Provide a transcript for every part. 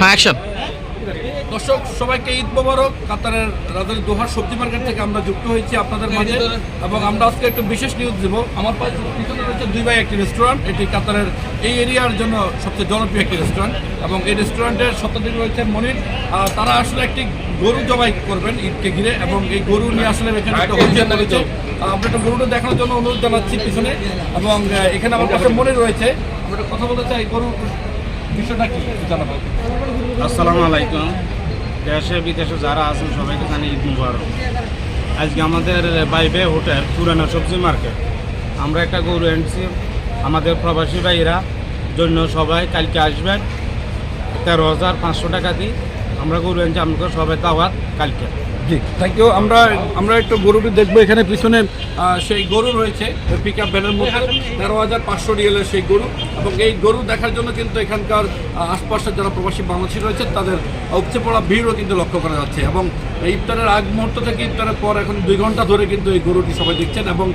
হ্যাঁ অ্যাকশন দর্শক সবাইকে ঈদ মোবারক। কাতারের রাজধানী দোহার সবজি মার্কেট থেকে আমরা যুক্ত হয়েছি আপনাদের মাঝে। এবং আমরা আজকে একটু বিশেষ নিউজ দেব। আমার পিছনে রয়েছে দুই ভাই একটি রেস্টুরেন্ট এটি কাতারের এই এরিয়ার জন্য সবচেয়ে জনপ্রিয় একটি রেস্টুরেন্ট এবং এই রেস্টুরেন্টের সত্যাধিক রয়েছে মনির। তারা আসলে একটি গরু জবাই করবেন ঈদকে ঘিরে। এবং এই গরু নিয়ে আসলে এখানে একটা হইচই রয়েছে আমরা একটা গরুটা দেখানোর জন্য অনুরোধ জানাচ্ছি পিছনে। এবং এখানে আমার পাশে মনির রয়েছে। আমরা কথা বলতে চাই। গরুর বিষয়টা কি? জানাব। আসসালামু আলাইকুম। দেশে বিদেশে যারা আছেন, সবাইকে জানি ঈদ মুবারক। আজকে আমাদের বাইবে হোটেল, পুরানো সবজি মার্কেট। আমরা একটা গরু এনেছি। আমাদের প্রবাসী ভাইয়েরা জন্য সবাই কালকে আসবেন তেরো হাজার পাঁচশো টাকা দিই আমরা গরু এনেছি। আমাকে সবাই দাওয়াত কালকে। জি থ্যাংক ইউ আমরা আমরা একটু গরুটি দেখব এখানে পিছনে সেই গরু রয়েছে পিক আপ ভ্যানের মধ্যে। তেরো হাজার পাঁচশো রিয়েলের সেই গরু। এবং এই গরু দেখার জন্য কিন্তু এখানকার আশপাশের যারা প্রবাসী বাংলাদেশি রয়েছে, তাদের উপচে পড়া ভিড়ও কিন্তু লক্ষ্য করা যাচ্ছে। এবং ইফতারের আগ মুহূর্ত থেকে ইফতারের পর এখন দুই ঘণ্টা ধরে কিন্তু এই গরুটি সবাই দেখছেন এবং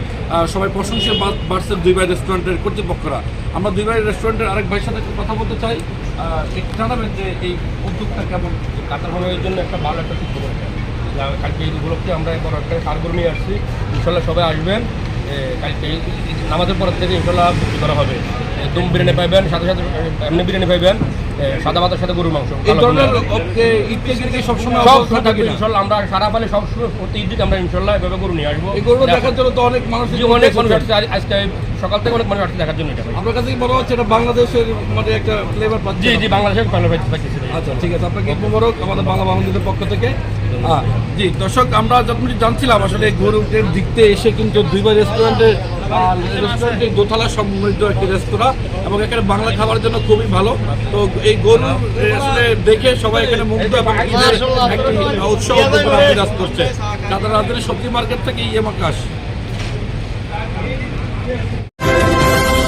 সবাই প্রশংসা বাড়ছে দুই ভাই রেস্টুরেন্টের কর্তৃপক্ষরা। আমরা দুই ভাই রেস্টুরেন্টের আরেক ভাইয়ের সাথে একটু কথা বলতে চাই। জানাবেন যে এই উদ্যোগটা কেমন? কাতার জন্য একটা ভালো একটা কালকে এই উপলক্ষে আমরা এখন একটা কারগর নিয়ে আসছি। ইনশাল্লাহ সবাই আসবেন। কালকে নামাজের পর থেকে ইনশাল্লাহ বিক্রি করা হবে। দুম বিরিয়ানি পাইবেন সাথে সাথে এমনি বিরিয়ানি পাইবেন। সাদা ভাতের সাথে গরুর মাংস। সবসময় অবস্থা থাকবে ইনশাল্লাহ আমরা সারা পালে সবসময় প্রতি ঈদ আমরা ইনশাল্লাহ এভাবে গরু নিয়ে আসব। দেখার জন্য তো অনেক মানুষ অনেক মানুষ আজকে সকাল থেকে অনেক মানুষ আসছে দেখার জন্য এটা ভাই। আপনার কাছে কি মনে হচ্ছে এটা বাংলাদেশের মানে একটা ফ্লেভার পাচ্ছে জি জি বাংলাদেশের পাইতেছি পাইতেছি আচ্ছা ঠিক আছে আপনাকে মোবারক আমাদের বাংলা বাঙালিদের পক্ষ থেকে। হ্যাঁ, জি দর্শক আমরা যখন জানছিলাম আসলে এই গরুকে দিকতে এসে কিন্তু দুইবার রেস্টুরেন্টে রেস্টুরেন্টে দোতলা সমৃদ্ধ একটি রেস্তোরাঁ এবং এখানে বাংলা খাবারের জন্য খুবই ভালো। তো এই গরু আসলে দেখে সবাই এখানে মুগ্ধ এবং একটি উৎসব বিরাজ করছে। রাজধানী সবজি মার্কেট থেকে ইএম আকাশ